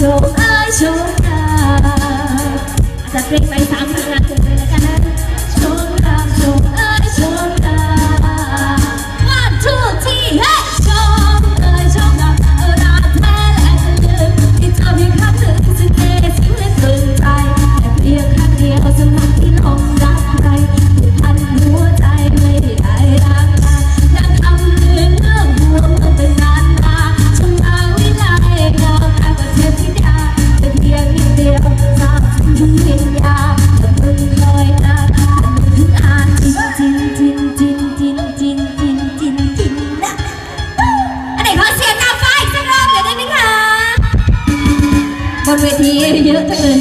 ชมเอ้ยชมตาอาจารย์เพลงไป เวทีเยอะจังเลย